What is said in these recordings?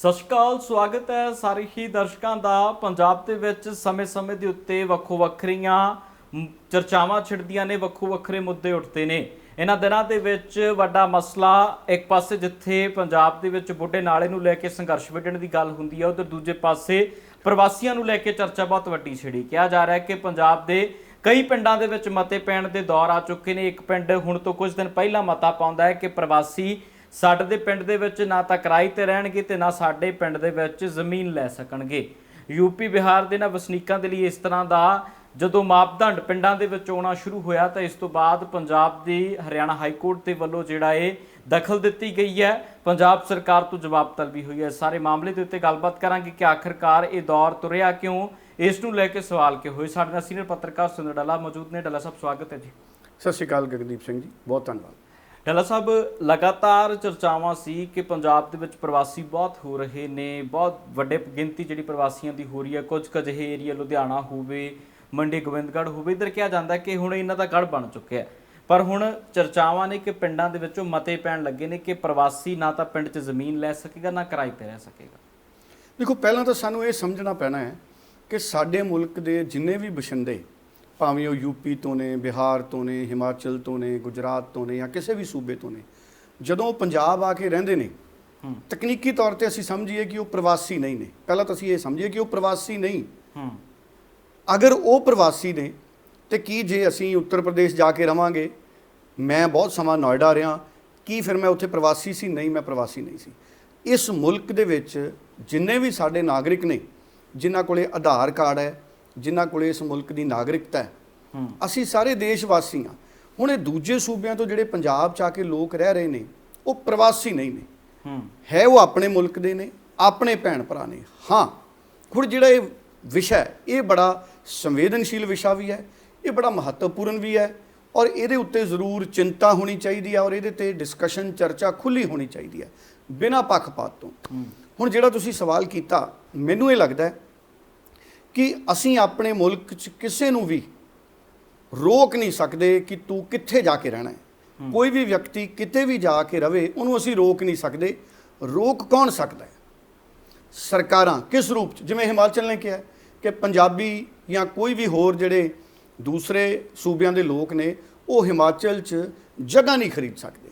ਸਤਿ ਸ਼੍ਰੀ ਅਕਾਲ, ਸਵਾਗਤ ਹੈ ਸਾਰੇ ਹੀ ਦਰਸ਼ਕਾਂ ਦਾ। ਪੰਜਾਬ ਦੇ ਵਿੱਚ ਸਮੇਂ-ਸਮੇਂ ਦੇ ਉੱਤੇ ਵੱਖੋ ਵੱਖਰੀਆਂ ਚਰਚਾਵਾਂ ਛਿੜਦੀਆਂ ਨੇ, ਵੱਖੋ ਵੱਖਰੇ ਮੁੱਦੇ ਉੱਠਦੇ ਨੇ। ਇਹਨਾਂ ਦਿਨਾਂ ਦੇ ਵਿੱਚ ਵੱਡਾ ਮਸਲਾ ਇੱਕ ਪਾਸੇ ਜਿੱਥੇ ਪੰਜਾਬ ਦੇ ਵਿੱਚ ਬੁੱਢੇ ਨਾਲੇ ਨੂੰ ਲੈ ਕੇ ਸੰਘਰਸ਼ ਵਿੱਢਣ ਦੀ ਗੱਲ ਹੁੰਦੀ ਹੈ, ਉਧਰ ਦੂਜੇ ਪਾਸੇ ਪ੍ਰਵਾਸੀਆਂ ਨੂੰ ਲੈ ਕੇ ਚਰਚਾ ਬਹੁਤ ਵੱਡੀ ਛਿੜੀ। ਕਿਹਾ ਜਾ ਰਿਹਾ ਹੈ ਕਿ ਪੰਜਾਬ ਦੇ ਕਈ ਪਿੰਡਾਂ ਦੇ ਵਿੱਚ ਮਤੇ ਪੈਣ ਦੇ ਦੌਰ ਆ ਚੁੱਕੇ ਨੇ। ਇੱਕ ਪਿੰਡ ਹੁਣ ਤੋਂ ਕੁਝ ਦਿਨ ਪਹਿਲਾਂ ਮਤਾ ਪਾਉਂਦਾ ਹੈ ਕਿ ਪ੍ਰਵਾਸੀ ਸਾਡੇ ਦੇ ਪਿੰਡ ਦੇ ਵਿੱਚ ਨਾ ਤਾਂ ਕਿਰਾਏ ਤੇ ਰਹਿਣਗੇ ਤੇ ਨਾ ਸਾਡੇ ਪਿੰਡ ਦੇ ਵਿੱਚ ਜ਼ਮੀਨ ਲੈ ਸਕਣਗੇ। ਯੂਪੀ ਬਿਹਾਰ ਦੇ ਨਾ ਵਸਨੀਕਾਂ ਦੇ ਲਈ ਇਸ ਤਰ੍ਹਾਂ ਦਾ ਜਦੋਂ ਮਾਪਦੰਡ ਪਿੰਡਾਂ ਦੇ ਵਿੱਚ ਆਉਣਾ ਸ਼ੁਰੂ ਹੋਇਆ ਤਾਂ ਇਸ ਤੋਂ ਬਾਅਦ ਪੰਜਾਬ ਦੀ ਹਰਿਆਣਾ ਹਾਈ ਕੋਰਟ ਦੇ ਵੱਲੋਂ ਜਿਹੜਾ ਇਹ ਦਖਲ ਦਿੱਤੀ ਗਈ ਹੈ। ਪੰਜਾਬ ਸਰਕਾਰ ਤੋਂ ਜਵਾਬ ਤਲਬੀ ਹੋਈ ਹੈ। ਸਾਰੇ ਮਾਮਲੇ ਦੇ ਉੱਤੇ ਗੱਲਬਾਤ ਕਰਾਂਗੇ ਕਿ ਆਖਰਕਾਰ ਇਹ ਦੌਰ ਤੁਰਿਆ ਕਿਉਂ? ਇਸ ਨੂੰ ਲੈ ਕੇ ਸਵਾਲ ਕਿਉਂ ਹੋਏ? ਸਾਡੇ ਨਾਲ ਸੀਨੀਅਰ ਪੱਤਰਕਾਰ ਸੁੰਦਰ ਡੱਲਾ ਮੌਜੂਦ ਨੇ। ਡੱਲਾ ਸਾਹਿਬ, ਸਵਾਗਤ ਹੈ ਜੀ। ਸਤਿ ਸ਼੍ਰੀ ਅਕਾਲ ਗਗਦੀਪ ਸਿੰਘ ਜੀ। ਬਹੁਤ ਧੰਨਵਾਦ। ਡੱਲਾ ਸਾਹਿਬ, ਲਗਾਤਾਰ ਚਰਚਾਵਾਂ ਸੀ ਕਿ ਪੰਜਾਬ ਦੇ ਵਿੱਚ ਪ੍ਰਵਾਸੀ ਬਹੁਤ ਹੋ ਰਹੇ ਨੇ, ਬਹੁਤ ਵੱਡੇ ਗਿਣਤੀ ਜਿਹੜੀ ਪ੍ਰਵਾਸੀਆਂ ਦੀ ਹੋ ਰਹੀ ਹੈ, ਕੁਝ ਕੁ ਅਜਿਹੇ ਏਰੀਆ ਲੁਧਿਆਣਾ ਹੋਵੇ, ਮੰਡੀ ਗੋਬਿੰਦਗੜ੍ਹ ਹੋਵੇ, ਇਧਰ ਕਿਹਾ ਜਾਂਦਾ ਕਿ ਹੁਣ ਇਹਨਾਂ ਦਾ ਗੜ ਬਣ ਚੁੱਕਿਆ ਪਰ ਹੁਣ ਚਰਚਾਵਾਂ ਨੇ ਕਿ ਪਿੰਡਾਂ ਦੇ ਵਿੱਚੋਂ ਮਤੇ ਪੈਣ ਲੱਗੇ ਨੇ ਕਿ ਪ੍ਰਵਾਸੀ ਨਾ ਤਾਂ ਪਿੰਡ 'ਚ ਜ਼ਮੀਨ ਲੈ ਸਕੇਗਾ, ਨਾ ਕਿਰਾਏ ਤੇ ਰਹਿ ਸਕੇਗਾ। ਦੇਖੋ, ਪਹਿਲਾਂ ਤਾਂ ਸਾਨੂੰ ਇਹ ਸਮਝਣਾ ਪੈਣਾ ਹੈ ਕਿ ਸਾਡੇ ਮੁਲਕ ਦੇ ਜਿੰਨੇ ਵੀ ਬਸ਼ਿੰਦੇ ਭਾਵੇਂ ਉਹ ਯੂਪੀ ਤੋਂ ਨੇ ਬਿਹਾਰ ਤੋਂ ਨੇ ਹਿਮਾਚਲ ਤੋਂ ਨੇ ਗੁਜਰਾਤ ਤੋਂ ਨੇ ਜਾਂ ਕਿਸੇ ਵੀ ਸੂਬੇ ਤੋਂ ਨੇ ਜਦੋਂ ਉਹ ਪੰਜਾਬ ਆ ਕੇ ਰਹਿੰਦੇ ਨੇ ਤਕਨੀਕੀ ਤੌਰ ਤੇ ਅਸੀਂ ਸਮਝੀਏ ਕਿ ਉਹ ਪ੍ਰਵਾਸੀ ਨਹੀਂ ਨੇ। ਪਹਿਲਾਂ ਤਾਂ ਅਸੀਂ ਇਹ ਸਮਝੀਏ ਕਿ ਉਹ ਪ੍ਰਵਾਸੀ ਨਹੀਂ। ਅਗਰ ਉਹ ਪ੍ਰਵਾਸੀ ਨੇ ਤੇ ਕੀ ਜੇ ਅਸੀਂ ਉੱਤਰ ਪ੍ਰਦੇਸ਼ ਜਾ ਕੇ ਰਵਾਂਗੇ ਮੈਂ ਬਹੁਤ ਸਮਾਂ ਨੋਇਡਾ ਰਿਹਾ ਕੀ ਫਿਰ ਮੈਂ ਉੱਥੇ ਪ੍ਰਵਾਸੀ ਸੀ? ਨਹੀਂ ਮੈਂ ਪ੍ਰਵਾਸੀ ਨਹੀਂ ਸੀ। ਇਸ ਮੁਲਕ ਦੇ ਵਿੱਚ ਜਿੰਨੇ ਵੀ ਸਾਡੇ ਨਾਗਰਿਕ ਨੇ ਜਿਨ੍ਹਾਂ ਕੋਲੇ ਆਧਾਰ ਕਾਰਡ ਹੈ ਜਿਨ੍ਹਾਂ ਕੋਲੇ ਇਸ ਮੁਲਕ ਦੀ ਨਾਗਰਿਕਤਾ ਹੈ। ਅਸੀਂ ਸਾਰੇ ਦੇਸ਼ ਵਾਸੀ ਹਾਂ। ਹੁਣ ਇਹ ਦੂਜੇ ਸੂਬਿਆਂ ਤੋਂ ਜਿਹੜੇ ਪੰਜਾਬ ਚ ਆ ਕੇ ਲੋਕ ਰਹਿ ਰਹੇ ਨੇ ਉਹ ਪ੍ਰਵਾਸੀ ਨਹੀਂ ਨੇ। ਹੂੰ। ਉਹ ਆਪਣੇ ਮੁਲਕ ਦੇ ਨੇ ਆਪਣੇ ਭੈਣ ਭਰਾ ਨੇ। ਹਾਂ ਹੁਣ ਜਿਹੜਾ ਇਹ ਵਿਸ਼ਾ ਇਹ ਬੜਾ ਸੰਵੇਦਨਸ਼ੀਲ ਵਿਸ਼ਾ ਵੀ ਹੈ ਇਹ ਬੜਾ ਮਹੱਤਵਪੂਰਨ ਵੀ ਹੈ ਔਰ ਇਹਦੇ ਉੱਤੇ ਜ਼ਰੂਰ ਚਿੰਤਾ ਹੋਣੀ ਚਾਹੀਦੀ ਹੈ ਔਰ ਇਹਦੇ ਤੇ ਡਿਸਕਸ਼ਨ ਚਰਚਾ ਖੁੱਲੀ ਹੋਣੀ ਚਾਹੀਦੀ ਹੈ ਬਿਨਾਂ ਪੱਖਪਾਤ ਤੋਂ। ਹੁਣ ਜਿਹੜਾ ਤੁਸੀਂ ਸਵਾਲ ਕੀਤਾ ਮੈਨੂੰ ਇਹ ਲੱਗਦਾ ਹੈ ਕਿ ਅਸੀਂ ਆਪਣੇ ਮੁਲਕ 'ਚ ਕਿਸੇ ਨੂੰ ਵੀ ਰੋਕ ਨਹੀਂ ਸਕਦੇ ਕਿ ਤੂੰ ਕਿੱਥੇ ਜਾ ਕੇ ਰਹਿਣਾ ਹੈ। ਕੋਈ ਵੀ ਵਿਅਕਤੀ ਕਿਤੇ ਵੀ ਜਾ ਕੇ ਰਵੇ ਉਹਨੂੰ ਅਸੀਂ ਰੋਕ ਨਹੀਂ ਸਕਦੇ। ਰੋਕ ਕੌਣ ਸਕਦਾ ਹੈ? ਸਰਕਾਰਾਂ ਕਿਸ ਰੂਪ 'ਚ? ਜਿਵੇਂ ਹਿਮਾਚਲ ਨੇ ਕਿਹਾ ਕਿ ਪੰਜਾਬੀ ਜਾਂ ਕੋਈ ਵੀ ਹੋਰ ਜਿਹੜੇ ਦੂਸਰੇ ਸੂਬਿਆਂ ਦੇ ਲੋਕ ਨੇ ਉਹ ਹਿਮਾਚਲ 'ਚ ਜਗ੍ਹਾ ਨਹੀਂ ਖਰੀਦ ਸਕਦੇ।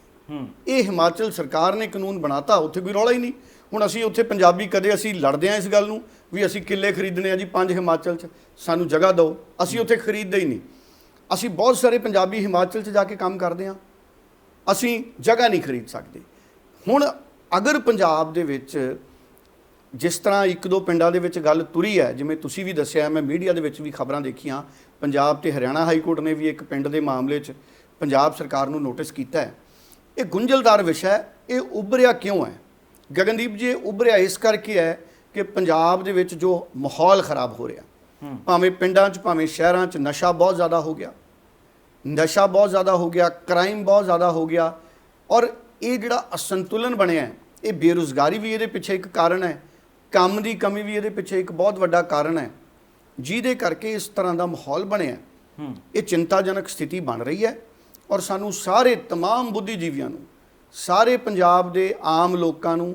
ਇਹ ਹਿਮਾਚਲ ਸਰਕਾਰ ਨੇ ਕਾਨੂੰਨ ਬਣਾਤਾ ਉੱਥੇ ਕੋਈ ਰੌਲਾ ਹੀ ਨਹੀਂ। ਹੁਣ ਅਸੀਂ ਉੱਥੇ ਪੰਜਾਬੀ ਕਦੇ ਅਸੀਂ ਲੜਦੇ ਹਾਂ ਇਸ ਗੱਲ ਨੂੰ ਵੀ ਅਸੀਂ ਕਿੱਲੇ ਖਰੀਦਣੇ ਆ ਜੀ ਪੰਜ ਹਿਮਾਚਲ 'ਚ, ਸਾਨੂੰ ਜਗ੍ਹਾ ਦਿਓ। ਅਸੀਂ ਉੱਥੇ ਖਰੀਦਦੇ ਹੀ ਨਹੀਂ। ਅਸੀਂ ਬਹੁਤ ਸਾਰੇ ਪੰਜਾਬੀ ਹਿਮਾਚਲ 'ਚ ਜਾ ਕੇ ਕੰਮ ਕਰਦੇ ਹਾਂ ਅਸੀਂ ਜਗ੍ਹਾ ਨਹੀਂ ਖਰੀਦ ਸਕਦੇ। ਹੁਣ ਅਗਰ ਪੰਜਾਬ ਦੇ ਵਿੱਚ ਜਿਸ ਤਰ੍ਹਾਂ ਇੱਕ ਦੋ ਪਿੰਡਾਂ ਦੇ ਵਿੱਚ ਗੱਲ ਤੁਰੀ ਹੈ, ਜਿਵੇਂ ਤੁਸੀਂ ਵੀ ਦੱਸਿਆ, ਮੈਂ ਮੀਡੀਆ ਦੇ ਵਿੱਚ ਵੀ ਖਬਰਾਂ ਦੇਖੀਆਂ, ਪੰਜਾਬ ਤੇ ਹਰਿਆਣਾ ਹਾਈ ਕੋਰਟ ਨੇ ਵੀ ਇੱਕ ਪਿੰਡ ਦੇ ਮਾਮਲੇ 'ਚ ਪੰਜਾਬ ਸਰਕਾਰ ਨੂੰ ਨੋਟਿਸ ਕੀਤਾ ਹੈ। ਇਹ ਗੁੰਝਲਦਾਰ ਵਿਸ਼ਾ ਹੈ, ਇਹ ਉੱਭਰਿਆ ਕਿਉਂ ਹੈ? ਗਗਨਦੀਪ ਜੀ ਇਹ ਉੱਭਰਿਆ ਇਸ ਕਰਕੇ ਹੈ ਕਿ ਪੰਜਾਬ ਦੇ ਵਿੱਚ ਜੋ ਮਾਹੌਲ ਖਰਾਬ ਹੋ ਰਿਹਾ ਹੂੰ ਭਾਵੇਂ ਪਿੰਡਾਂ 'ਚ ਭਾਵੇਂ ਸ਼ਹਿਰਾਂ 'ਚ ਨਸ਼ਾ ਬਹੁਤ ਜ਼ਿਆਦਾ ਹੋ ਗਿਆ ਨਸ਼ਾ ਬਹੁਤ ਜ਼ਿਆਦਾ ਹੋ ਗਿਆ ਕ੍ਰਾਈਮ ਬਹੁਤ ਜ਼ਿਆਦਾ ਹੋ ਗਿਆ ਔਰ ਇਹ ਜਿਹੜਾ ਅਸੰਤੁਲਨ ਬਣਿਆ ਹੈ, ਇਹ ਬੇਰੁਜ਼ਗਾਰੀ ਵੀ ਇਹਦੇ ਪਿੱਛੇ ਇੱਕ ਕਾਰਨ ਹੈ ਕੰਮ ਦੀ ਕਮੀ ਵੀ ਇਹਦੇ ਪਿੱਛੇ ਇੱਕ ਬਹੁਤ ਵੱਡਾ ਕਾਰਨ ਹੈ ਜਿਹਦੇ ਕਰਕੇ ਇਸ ਤਰ੍ਹਾਂ ਦਾ ਮਾਹੌਲ ਬਣਿਆ ਹੈ। ਹੂੰ ਇਹ ਚਿੰਤਾਜਨਕ ਸਥਿਤੀ ਬਣ ਰਹੀ ਹੈ ਔਰ ਸਾਨੂੰ ਸਾਰੇ तमाम ਬੁੱਧੀਜੀਵੀਆਂ ਨੂੰ ਸਾਰੇ ਪੰਜਾਬ ਦੇ ਆਮ ਲੋਕਾਂ ਨੂੰ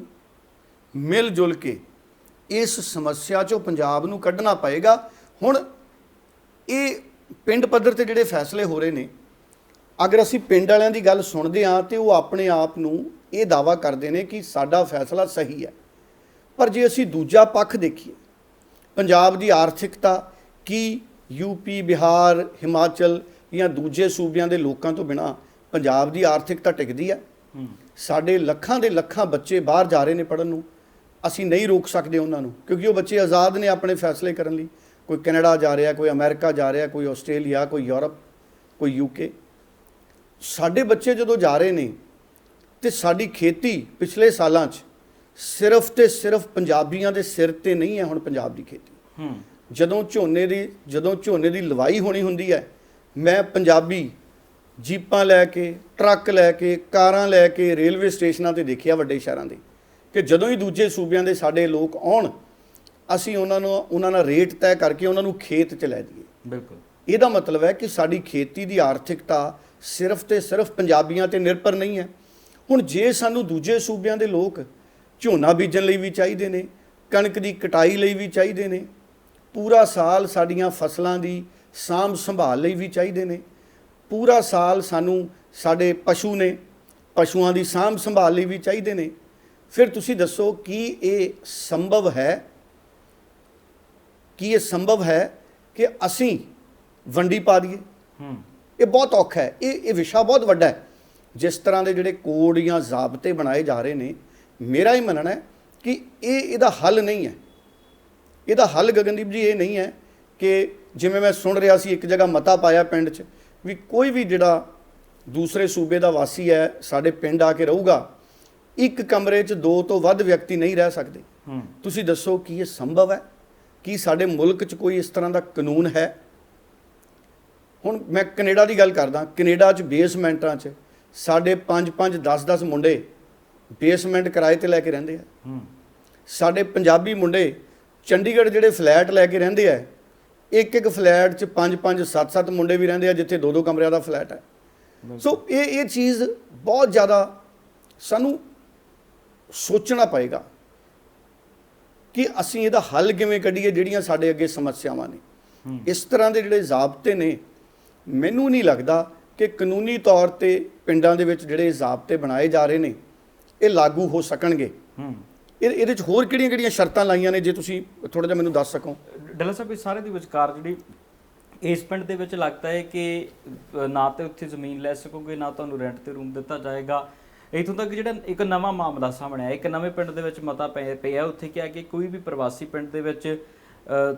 ਮਿਲ ਜੁਲ ਕੇ ਇਸ ਸਮੱਸਿਆ ਚੋਂ ਪੰਜਾਬ ਨੂੰ ਕੱਢਣਾ ਪਏਗਾ। ਹੁਣ ਇਹ ਪਿੰਡ ਪੱਧਰ ਤੇ ਜਿਹੜੇ ਫੈਸਲੇ ਹੋ ਰਹੇ ਨੇ, ਅਗਰ ਅਸੀਂ ਪਿੰਡ ਵਾਲਿਆਂ ਦੀ ਗੱਲ ਸੁਣਦੇ ਹਾਂ ਤੇ ਉਹ ਆਪਣੇ ਆਪ ਨੂੰ ਇਹ ਦਾਵਾ ਕਰਦੇ ਨੇ ਕਿ ਸਾਡਾ ਫੈਸਲਾ ਸਹੀ ਹੈ। ਪਰ ਜੇ ਅਸੀਂ ਦੂਜਾ ਪੱਖ ਦੇਖੀਏ, ਪੰਜਾਬ ਦੀ ਆਰਥਿਕਤਾ ਕੀ ਯੂਪੀ ਬਿਹਾਰ, ਹਿਮਾਚਲ ਜਾਂ ਦੂਜੇ ਸੂਬਿਆਂ ਦੇ ਲੋਕਾਂ ਤੋਂ ਬਿਨਾ ਪੰਜਾਬ ਦੀ ਆਰਥਿਕਤਾ ਟਿਕਦੀ ਹੈ? ਸਾਡੇ ਲੱਖਾਂ ਦੇ ਲੱਖਾਂ ਬੱਚੇ ਬਾਹਰ ਜਾ ਰਹੇ ਨੇ ਪੜਨ ਨੂੰ ਅਸੀਂ ਨਹੀਂ ਰੋਕ ਸਕਦੇ ਉਹਨਾਂ ਨੂੰ ਕਿਉਂਕਿ ਉਹ ਬੱਚੇ ਆਜ਼ਾਦ ਨੇ ਆਪਣੇ ਫੈਸਲੇ ਕਰਨ ਲਈ। ਕੋਈ ਕੈਨੇਡਾ ਜਾ ਰਿਹਾ ਕੋਈ ਅਮਰੀਕਾ ਜਾ ਰਿਹਾ ਕੋਈ ਆਸਟ੍ਰੇਲੀਆ ਕੋਈ ਯੂਰਪ ਕੋਈ ਯੂਕੇ ਸਾਡੇ ਬੱਚੇ ਜਦੋਂ ਜਾ ਰਹੇ ਨੇ ਤੇ ਸਾਡੀ ਖੇਤੀ ਪਿਛਲੇ ਸਾਲਾਂ 'ਚ ਸਿਰਫ ਤੇ ਸਿਰਫ ਪੰਜਾਬੀਆਂ ਦੇ ਸਿਰ ਤੇ ਨਹੀਂ ਹੈ ਹੁਣ ਪੰਜਾਬ ਦੀ ਖੇਤੀ। ਹੂੰ। ਜਦੋਂ ਝੋਨੇ ਦੀ ਜਦੋਂ ਝੋਨੇ ਦੀ ਲਵਾਈ ਹੋਣੀ ਹੁੰਦੀ ਹੈ ਮੈਂ ਪੰਜਾਬੀ ਜੀਪਾਂ ਲੈ ਕੇ ਟਰੱਕ ਲੈ ਕੇ ਕਾਰਾਂ ਲੈ ਕੇ ਰੇਲਵੇ ਸਟੇਸ਼ਨਾਂ ਤੇ ਦੇਖਿਆ ਵੱਡੇ ਸ਼ਹਿਰਾਂ ਦੇ ਕਿ ਜਦੋਂ ਹੀ ਦੂਜੇ ਸੂਬਿਆਂ ਦੇ ਸਾਡੇ ਲੋਕ ਆਉਣ ਅਸੀਂ ਉਹਨਾਂ ਨੂੰ ਉਹਨਾਂ ਨਾਲ ਰੇਟ ਤੈਅ ਕਰਕੇ ਉਹਨਾਂ ਨੂੰ ਖੇਤ 'ਚ ਲੈ ਜਾਈਏ। ਬਿਲਕੁਲ। ਇਹਦਾ ਮਤਲਬ ਹੈ ਕਿ ਸਾਡੀ ਖੇਤੀ ਦੀ ਆਰਥਿਕਤਾ ਸਿਰਫ ਤੇ ਸਿਰਫ ਪੰਜਾਬੀਆਂ ਤੇ ਨਿਰਭਰ ਨਹੀਂ ਹੈ। ਹੁਣ ਜੇ ਸਾਨੂੰ ਦੂਜੇ ਸੂਬਿਆਂ ਦੇ ਲੋਕ ਝੋਨਾ ਬੀਜਣ ਲਈ ਵੀ ਚਾਹੀਦੇ ਨੇ ਕਣਕ ਦੀ ਕਟਾਈ ਲਈ ਵੀ ਚਾਹੀਦੇ ਨੇ ਪੂਰਾ ਸਾਲ ਸਾਡੀਆਂ ਫਸਲਾਂ ਦੀ ਸਾਂਭ ਸੰਭਾਲ ਲਈ ਵੀ ਚਾਹੀਦੇ ਨੇ ਪੂਰਾ ਸਾਲ ਸਾਨੂੰ ਸਾਡੇ ਪਸ਼ੂ ਨੇ ਪਸ਼ੂਆਂ ਦੀ ਸਾਂਭ ਸੰਭਾਲ ਲਈ ਵੀ ਚਾਹੀਦੇ ਨੇ। ਫਿਰ ਤੁਸੀਂ ਦੱਸੋ ਕੀ ਇਹ ਸੰਭਵ ਹੈ? ਕੀ ਇਹ ਸੰਭਵ ਹੈ ਕਿ ਅਸੀਂ ਵੰਡੀ ਪਾ ਦਈਏ? ਹੂੰ। ਇਹ ਬਹੁਤ ਔਖਾ ਹੈ। ਇਹ ਇਹ ਵਿਸ਼ਾ ਬਹੁਤ ਵੱਡਾ ਹੈ। ਜਿਸ ਤਰ੍ਹਾਂ ਦੇ ਜਿਹੜੇ ਕੋਡ ਜਾਂ ਜ਼ਾਬਤੇ ਬਣਾਏ ਜਾ ਰਹੇ ਨੇ ਮੇਰਾ ਹੀ ਮੰਨਣਾ ਹੈ ਕਿ ਇਹ ਇਹਦਾ ਹੱਲ ਨਹੀਂ ਹੈ। ਇਹਦਾ ਹੱਲ ਗਗਨਦੀਪ ਜੀ ਇਹ ਨਹੀਂ ਹੈ ਕਿ ਜਿਵੇਂ ਮੈਂ ਸੁਣ ਰਿਹਾ ਸੀ ਇੱਕ ਜਗ੍ਹਾ ਮਤਾ ਪਾਇਆ ਪਿੰਡ 'ਚ ਵੀ ਕੋਈ ਵੀ ਜਿਹੜਾ ਦੂਸਰੇ ਸੂਬੇ ਦਾ ਵਾਸੀ ਹੈ ਸਾਡੇ ਪਿੰਡ ਆ ਕੇ ਰਹੂਗਾ ਇੱਕ ਕਮਰੇ 'ਚ ਦੋ ਤੋਂ ਵੱਧ ਵਿਅਕਤੀ ਨਹੀਂ ਰਹਿ ਸਕਦੇ। ਤੁਸੀਂ ਦੱਸੋ ਕੀ ਇਹ ਸੰਭਵ ਹੈ? ਕੀ ਸਾਡੇ ਮੁਲਕ 'ਚ ਕੋਈ ਇਸ ਤਰ੍ਹਾਂ ਦਾ ਕਾਨੂੰਨ ਹੈ? ਹੁਣ ਮੈਂ ਕੈਨੇਡਾ ਦੀ ਗੱਲ ਕਰਦਾ ਕੈਨੇਡਾ 'ਚ ਬੇਸਮੈਂਟਾਂ 'ਚ ਸਾਡੇ 5-5 10-10 ਮੁੰਡੇ ਬੇਸਮੈਂਟ ਕਿਰਾਏ ਤੇ ਲੈ ਕੇ ਰਹਿੰਦੇ ਆ। ਸਾਡੇ ਪੰਜਾਬੀ ਮੁੰਡੇ ਚੰਡੀਗੜ੍ਹ ਜਿਹੜੇ ਫਲੈਟ ਲੈ ਕੇ ਰਹਿੰਦੇ ਆ ਇੱਕ ਇੱਕ ਫਲੈਟ 'ਚ 5-5 7-7 ਮੁੰਡੇ ਵੀ ਰਹਿੰਦੇ ਆ ਜਿੱਥੇ ਦੋ ਦੋ ਕਮਰਿਆਂ ਦਾ ਫਲੈਟ ਹੈ। ਸੋ ਇਹ ਇਹ ਚੀਜ਼ ਬਹੁਤ ਜ਼ਿਆਦਾ ਸਾਨੂੰ ਸੋਚਣਾ ਪਏਗਾ ਕਿ ਅਸੀਂ ਇਹਦਾ ਹੱਲ ਕਿਵੇਂ ਕੱਢੀਏ ਜਿਹੜੀਆਂ ਸਾਡੇ ਅੱਗੇ ਸਮੱਸਿਆਵਾਂ ਨੇ। ਇਸ ਤਰ੍ਹਾਂ ਦੇ ਜਿਹੜੇ ਜ਼ਾਬਤੇ ਨੇ ਮੈਨੂੰ ਨਹੀਂ ਲੱਗਦਾ ਕਿ ਕਾਨੂੰਨੀ ਤੌਰ ਤੇ ਪਿੰਡਾਂ ਦੇ ਵਿੱਚ ਜਿਹੜੇ ਜ਼ਾਬਤੇ ਬਣਾਏ ਜਾ ਰਹੇ ਨੇ ਇਹ ਲਾਗੂ ਹੋ ਸਕਣਗੇ। ਇਹ ਇਹਦੇ ਚ ਹੋਰ ਕਿਹੜੀਆਂ-ਕਿਹੜੀਆਂ ਸ਼ਰਤਾਂ ਲਾਈਆਂ ਨੇ ਜੇ ਤੁਸੀਂ ਥੋੜਾ ਜਿਹਾ ਮੈਨੂੰ ਦੱਸ ਸਕੋ? ਡੱਲਾ ਸਾਹਿਬ ਇਸ ਸਾਰੇ ਦੀ ਵਿਚਕਾਰ ਜਿਹੜੀ ਇਸ ਪਿੰਡ ਦੇ ਵਿੱਚ ਲੱਗਦਾ ਹੈ ਕਿ ਨਾ ਤੇ ਉੱਥੇ ਜ਼ਮੀਨ ਲੈ ਸਕੋਗੇ ਨਾ ਤੁਹਾਨੂੰ ਰੈਂਟ ਤੇ ਰੂਮ ਦਿੱਤਾ ਜਾਏਗਾ। ਇਥੋਂ ਤੱਕ ਜਿਹੜਾ ਇੱਕ ਨਵਾਂ ਮਾਮਲਾ ਸਾਹਮਣੇ ਆਇਆ ਇੱਕ ਨਵੇਂ ਪਿੰਡ ਦੇ ਵਿੱਚ ਮਤਾ ਪਿਆ ਉੱਥੇ ਕਿਹਾ ਕਿ ਕੋਈ ਵੀ ਪ੍ਰਵਾਸੀ ਪਿੰਡ ਦੇ ਵਿੱਚ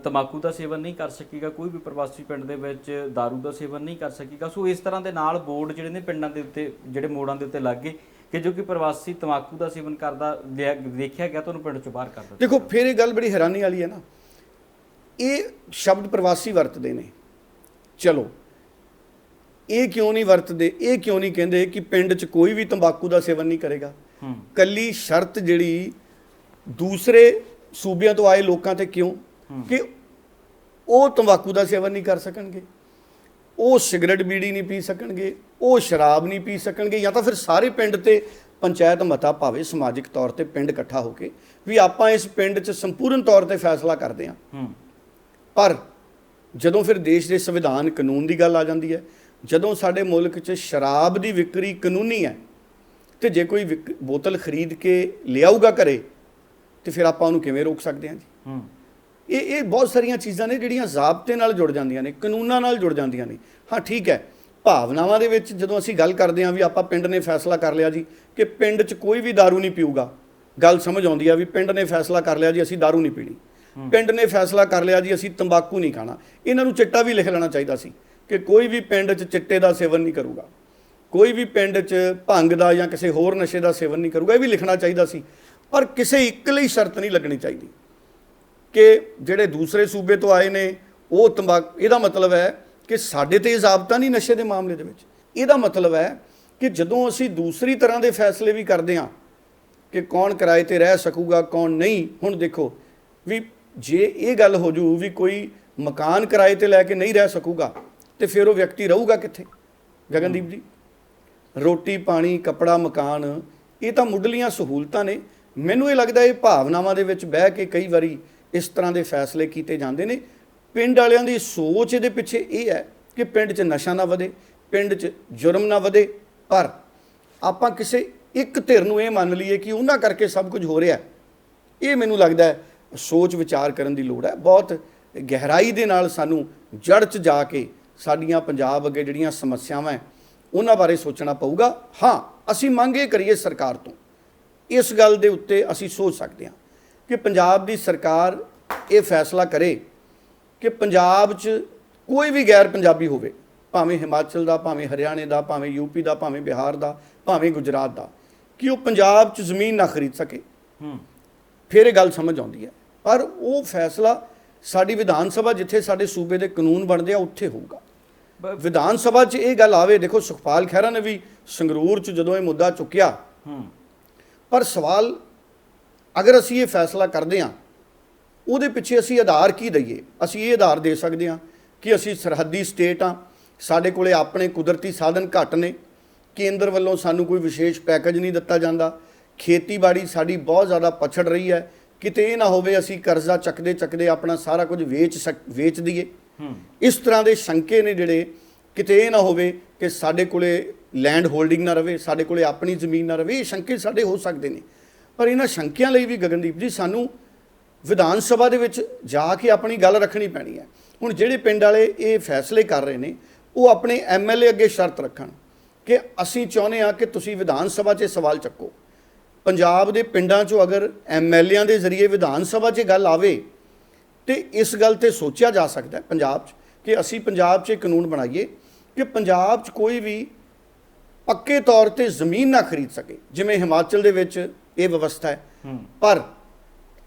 ਤਮਾਕੂ ਦਾ ਸੇਵਨ ਨਹੀਂ ਕਰ ਸਕੇਗਾ ਕੋਈ ਵੀ ਪ੍ਰਵਾਸੀ ਪਿੰਡ ਦੇ ਵਿੱਚ दारू ਦਾ ਸੇਵਨ ਨਹੀਂ ਕਰ ਸਕੇਗਾ। ਸੋ ਇਸ ਤਰ੍ਹਾਂ ਦੇ ਨਾਲ ਬੋਰਡ ਜਿਹੜੇ ਨੇ ਪਿੰਡਾਂ ਦੇ ਉੱਤੇ ਜਿਹੜੇ ਮੋੜਾਂ ਦੇ ਉੱਤੇ ਲੱਗ ਗਏ ਕਿ ਜੋ ਕਿ ਪ੍ਰਵਾਸੀ ਤਮਾਕੂ ਦਾ ਸੇਵਨ ਕਰਦਾ ਦੇਖਿਆ ਗਿਆ ਤੁਹਾਨੂੰ ਪਿੰਡ ਚੋਂ ਬਾਹਰ ਕਰ ਦਿੱਤਾ ਦੇਖੋ ਫਿਰ ਇਹ ਗੱਲ ਬੜੀ ਹੈਰਾਨੀ ਵਾਲੀ ਹੈ ਨਾ। ਇਹ ਸ਼ਬਦ ਪ੍ਰਵਾਸੀ ਵਰਤਦੇ ਨੇ। ਚਲੋ ਇਹ ਕਿਉਂ ਨਹੀਂ ਵਰਤਦੇ? ਇਹ ਕਿਉਂ ਨਹੀਂ ਕਹਿੰਦੇ ਕਿ ਪਿੰਡ 'ਚ ਕੋਈ ਵੀ ਤੰਬਾਕੂ ਦਾ ਸੇਵਨ ਨਹੀਂ ਕਰੇਗਾ? ਕੱਲੀ ਸ਼ਰਤ ਜਿਹੜੀ ਦੂਸਰੇ ਸੂਬਿਆਂ ਤੋਂ ਆਏ ਲੋਕਾਂ ਤੇ ਕਿਉਂ? ਕਿ ਉਹ ਤੰਬਾਕੂ ਦਾ ਸੇਵਨ ਨਹੀਂ ਕਰ ਸਕਣਗੇ। ਉਹ ਸਿਗਰਟ ਬੀੜੀ ਨਹੀਂ ਪੀ ਸਕਣਗੇ ਉਹ ਸ਼ਰਾਬ ਨਹੀਂ ਪੀ ਸਕਣਗੇ ਜਾਂ ਤਾਂ ਫਿਰ ਸਾਰੇ ਪਿੰਡ ਤੇ ਪੰਚਾਇਤ ਮਤਾ ਪਾਵੇ ਸਮਾਜਿਕ ਤੌਰ ਤੇ ਪਿੰਡ ਇਕੱਠਾ ਹੋ ਕੇ ਵੀ ਆਪਾਂ ਇਸ ਪਿੰਡ 'ਚ ਸੰਪੂਰਨ ਤੌਰ ਤੇ ਫੈਸਲਾ ਕਰਦੇ ਹੂੰ। ਪਰ ਜਦੋਂ ਫਿਰ ਦੇਸ਼ ਦੇ ਸੰਵਿਧਾਨ ਕਾਨੂੰਨ ਦੀ ਗੱਲ ਆ ਜਾਂਦੀ ਹੈ ਜਦੋਂ ਸਾਡੇ ਮੁਲਕ 'ਚ ਸ਼ਰਾਬ ਦੀ ਵਿਕਰੀ ਕਾਨੂੰਨੀ ਹੈ ਤੇ ਜੇ ਕੋਈ ਵਿਕ- ਬੋਤਲ ਖਰੀਦ ਕੇ ਲਿਆਊਗਾ ਘਰੇ ਤੇ ਫਿਰ ਆਪਾਂ ਉਹਨੂੰ ਕਿਵੇਂ ਰੋਕ ਸਕਦੇ ਹਾਂ ਜੀ ਹੂੰ ਇਹ ਇਹ ਬਹੁਤ ਸਾਰੀਆਂ ਚੀਜ਼ਾਂ ਨੇ ਜਿਹੜੀਆਂ ਜ਼ਾਬਤੇ ਨਾਲ ਜੁੜ ਜਾਂਦੀਆਂ ਨੇ ਕਾਨੂੰਨਾਂ ਨਾਲ ਜੁੜ ਜਾਂਦੀਆਂ ਨੇ ਹਾਂ ਠੀਕ ਹੈ ਭਾਵਨਾਵਾਂ ਦੇ ਵਿੱਚ ਜਦੋਂ ਅਸੀਂ ਗੱਲ ਕਰਦੇ ਹਾਂ ਵੀ ਆਪਾਂ ਪਿੰਡ ਨੇ ਫੈਸਲਾ ਕਰ ਲਿਆ ਜੀ ਕਿ ਪਿੰਡ 'ਚ ਕੋਈ ਵੀ दारू ਨਹੀਂ ਪੀਊਗਾ ਗੱਲ ਸਮਝ ਆਉਂਦੀ ਆ ਵੀ ਪਿੰਡ ਨੇ ਫੈਸਲਾ ਕਰ ਲਿਆ ਜੀ ਅਸੀਂ दारू ਨਹੀਂ ਪੀਣੀ ਪਿੰਡ ਨੇ ਫੈਸਲਾ ਕਰ ਲਿਆ ਜੀ, ਅਸੀਂ ਤੰਬਾਕੂ ਨਹੀਂ ਖਾਣਾ। ਇਹਨਾਂ ਨੂੰ ਚਿੱਟਾ ਵੀ ਲਿਖ ਲੈਣਾ ਚਾਹੀਦਾ ਸੀ ਕਿ ਕੋਈ ਵੀ ਪਿੰਡ 'ਚ ਚਿੱਟੇ ਦਾ ਸੇਵਨ ਨਹੀਂ ਕਰੂਗਾ। ਕੋਈ ਵੀ ਪਿੰਡ 'ਚ ਭੰਗ ਦਾ ਜਾਂ ਕਿਸੇ ਹੋਰ ਨਸ਼ੇ ਦਾ ਸੇਵਨ ਨਹੀਂ ਕਰੂਗਾ, ਇਹ ਵੀ ਲਿਖਣਾ ਚਾਹੀਦਾ ਸੀ। ਪਰ ਕਿਸੇ ਇੱਕ ਲਈ ਸ਼ਰਤ ਨਹੀਂ ਲੱਗਣੀ ਚਾਹੀਦੀ ਕਿ ਜਿਹੜੇ ਦੂਸਰੇ ਸੂਬੇ ਤੋਂ ਆਏ ਨੇ, ਉਹ ਤੰਬਾਕ, ਇਹਦਾ ਮਤਲਬ ਹੈ ਕਿ ਸਾਡੇ ਤੇ ਇਹ ਜ਼ਾਬਤਾ ਨਹੀਂ ਨਸ਼ੇ ਦੇ ਮਾਮਲੇ ਦੇ ਵਿੱਚ। ਇਹਦਾ ਮਤਲਬ ਹੈ ਕਿ ਜਦੋਂ ਅਸੀਂ ਦੂਸਰੀ ਤਰ੍ਹਾਂ ਦੇ ਫੈਸਲੇ ਵੀ ਕਰਦੇ ਹਾਂ ਕਿ ਕੌਣ ਕਿਰਾਏ ਤੇ ਰਹਿ ਸਕੂਗਾ, ਕੌਣ ਨਹੀਂ, ਹੁਣ ਦੇਖੋ ਵੀ ਜੇ ਇਹ ਗੱਲ ਹੋ ਜੂ ਵੀ ਕੋਈ ਮਕਾਨ ਕਿਰਾਏ ਤੇ ਲੈ ਕੇ ਨਹੀਂ ਰਹਿ ਸਕੂਗਾ, ਤੇ ਫਿਰ ਉਹ ਵਿਅਕਤੀ ਰਹੂਗਾ ਕਿੱਥੇ? ਗਗਨਦੀਪ ਜੀ, ਰੋਟੀ, ਪਾਣੀ, ਕੱਪੜਾ, ਮਕਾਨ, ਇਹ ਤਾਂ ਮੁੱਢਲੀਆਂ ਸਹੂਲਤਾਂ ਨੇ। ਮੈਨੂੰ ਇਹ ਲੱਗਦਾ ਇਹ ਭਾਵਨਾਵਾਂ ਦੇ ਵਿੱਚ ਬਹਿ ਕੇ ਕਈ ਵਾਰੀ ਇਸ ਤਰ੍ਹਾਂ ਦੇ ਫੈਸਲੇ ਕੀਤੇ ਜਾਂਦੇ ਨੇ। ਪਿੰਡ ਵਾਲਿਆਂ ਦੀ ਸੋਚ ਇਹਦੇ ਪਿੱਛੇ ਇਹ ਹੈ ਕਿ ਪਿੰਡ 'ਚ ਨਸ਼ਾ ਨਾ ਵਧੇ, ਪਿੰਡ 'ਚ ਜੁਰਮ ਨਾ ਵਧੇ। ਪਰ ਆਪਾਂ ਕਿਸੇ ਇੱਕ ਧਿਰ ਨੂੰ ਇਹ ਮੰਨ ਲਈਏ ਕਿ ਉਹਨਾਂ ਕਰਕੇ ਸਭ ਕੁਝ ਹੋ ਰਿਹਾ। ਇਹ ਮੈਨੂੰ ਲੱਗਦਾ ਹੈ ਸੋਚ ਵਿਚਾਰ ਕਰਨ ਦੀ ਲੋੜ ਹੈ। ਬਹੁਤ ਗਹਿਰਾਈ ਦੇ ਨਾਲ ਸਾਨੂੰ ਜੜ 'ਚ ਜਾ ਕੇ ਸਾਡੀਆਂ ਪੰਜਾਬ ਅੱਗੇ ਜਿਹੜੀਆਂ ਸਮੱਸਿਆਵਾਂ ਉਹਨਾਂ ਬਾਰੇ ਸੋਚਣਾ ਪਊਗਾ। ਹਾਂ ਅਸੀਂ ਮੰਗ ਇਹ ਕਰੀਏ ਸਰਕਾਰ ਤੋਂ ਇਸ ਗੱਲ ਦੇ ਉੱਤੇ ਅਸੀਂ ਸੋਚ ਸਕਦੇ ਹਾਂ ਕਿ ਪੰਜਾਬ ਦੀ ਸਰਕਾਰ ਇਹ ਫੈਸਲਾ ਕਰੇ ਕਿ ਪੰਜਾਬ 'ਚ ਕੋਈ ਵੀ ਗੈਰ ਪੰਜਾਬੀ ਹੋਵੇ ਭਾਵੇਂ ਹਿਮਾਚਲ ਦਾ ਭਾਵੇਂ ਹਰਿਆਣੇ ਦਾ ਭਾਵੇਂ ਯੂਪੀ ਦਾ ਭਾਵੇਂ ਬਿਹਾਰ ਦਾ ਭਾਵੇਂ ਗੁਜਰਾਤ ਦਾ ਕਿ ਉਹ ਪੰਜਾਬ 'ਚ ਜ਼ਮੀਨ ਨਾ ਖਰੀਦ ਸਕੇ। ਹੂੰ। ਫਿਰ ਇਹ ਗੱਲ ਸਮਝ ਆਉਂਦੀ ਹੈ। ਪਰ ਉਹ ਫੈਸਲਾ ਸਾਡੀ ਵਿਧਾਨ ਸਭਾ ਜਿੱਥੇ ਸਾਡੇ ਸੂਬੇ ਦੇ ਕਾਨੂੰਨ ਬਣਦੇ ਆ ਉੱਥੇ ਹੋਊਗਾ। ਵਿਧਾਨ ਸਭਾ 'ਚ ਇਹ ਗੱਲ ਆਵੇ ਦੇਖੋ ਸੁਖਪਾਲ ਖਹਿਰਾ ਨੇ ਵੀ ਸੰਗਰੂਰ 'ਚ ਜਦੋਂ ਇਹ ਮੁੱਦਾ ਚੁੱਕਿਆ ਹੂੰ। ਪਰ ਸਵਾਲ ਅਗਰ ਅਸੀਂ ਇਹ ਫੈਸਲਾ ਕਰਦੇ ਹਾਂ ਉਹਦੇ ਪਿੱਛੇ ਅਸੀਂ ਆਧਾਰ ਕੀ ਦਈਏ? ਅਸੀਂ ਇਹ ਆਧਾਰ ਦੇ ਸਕਦੇ ਹਾਂ ਕਿ ਅਸੀਂ ਸਰਹੱਦੀ ਸਟੇਟ ਆ ਸਾਡੇ ਕੋਲੇ ਆਪਣੇ ਕੁਦਰਤੀ ਸਾਧਨ ਘੱਟ ਨੇ ਕੇਂਦਰ ਵੱਲੋਂ ਸਾਨੂੰ ਕੋਈ ਵਿਸ਼ੇਸ਼ ਪੈਕੇਜ ਨਹੀਂ ਦਿੱਤਾ ਜਾਂਦਾ ਖੇਤੀਬਾੜੀ ਸਾਡੀ ਬਹੁਤ ਜ਼ਿਆਦਾ ਪਛੜ ਰਹੀ ਹੈ ਕਿਤੇ ਇਹ ਨਾ ਹੋਵੇ ਅਸੀਂ ਕਰਜ਼ਾ ਚੱਕਦੇ ਚੱਕਦੇ ਆਪਣਾ ਸਾਰਾ ਕੁਝ ਵੇਚ ਵੇਚ ਦਈਏ। ਇਸ ਤਰ੍ਹਾਂ ਦੇ ਸ਼ੰਕੇ ਨੇ ਜਿਹੜੇ ਕਿਤੇ ਇਹ ਨਾ ਹੋਵੇ ਕਿ ਸਾਡੇ ਕੋਲੇ ਲੈਂਡ ਹੋਲਡਿੰਗ ਨਾ ਰਵੇ ਸਾਡੇ ਕੋਲੇ ਆਪਣੀ ਜ਼ਮੀਨ ਨਾ ਰਵੇ ਇਹ ਸ਼ੰਕੇ ਸਾਡੇ ਹੋ ਸਕਦੇ ਨੇ। ਪਰ ਇਹਨਾਂ ਸ਼ੰਕਿਆਂ ਲਈ ਵੀ ਗਗਨਦੀਪ ਜੀ ਸਾਨੂੰ ਵਿਧਾਨ ਸਭਾ ਦੇ ਵਿੱਚ ਜਾ ਕੇ ਆਪਣੀ ਗੱਲ ਰੱਖਣੀ ਪੈਣੀ ਹੈ। ਹੁਣ ਜਿਹੜੇ ਪਿੰਡ ਵਾਲੇ ਇਹ ਫੈਸਲੇ ਕਰ ਰਹੇ ਨੇ ਉਹ ਆਪਣੇ ਐਮਐਲਏ ਅੱਗੇ ਸ਼ਰਤ ਰੱਖਣ ਕਿ ਅਸੀਂ ਚਾਹੁੰਦੇ ਹਾਂ ਕਿ ਤੁਸੀਂ ਵਿਧਾਨ ਸਭਾ 'ਚ ਇਹ ਸਵਾਲ ਚੱਕੋ। ਪੰਜਾਬ ਦੇ ਪਿੰਡਾਂ 'ਚੋਂ ਅਗਰ ਐਮਐਲਏਆਂ ਦੇ ਜ਼ਰੀਏ ਵਿਧਾਨ ਸਭਾ 'ਚ ਗੱਲ ਆਵੇ ਤੇ ਇਸ ਗੱਲ ਤੇ ਸੋਚਿਆ ਜਾ ਸਕਦਾ ਹੈ ਪੰਜਾਬ 'ਚ ਕਿ ਅਸੀਂ ਪੰਜਾਬ 'ਚ ਕਾਨੂੰਨ ਬਣਾਈਏ ਕਿ ਪੰਜਾਬ 'ਚ ਕੋਈ ਵੀ ਪੱਕੇ ਤੌਰ ਤੇ ਜ਼ਮੀਨ ਨਾ ਖਰੀਦ ਸਕੇ। ਜਿਵੇਂ ਹਿਮਾਚਲ ਦੇ ਵਿੱਚ ਇਹ ਵਿਵਸਥਾ ਹੂੰ। ਪਰ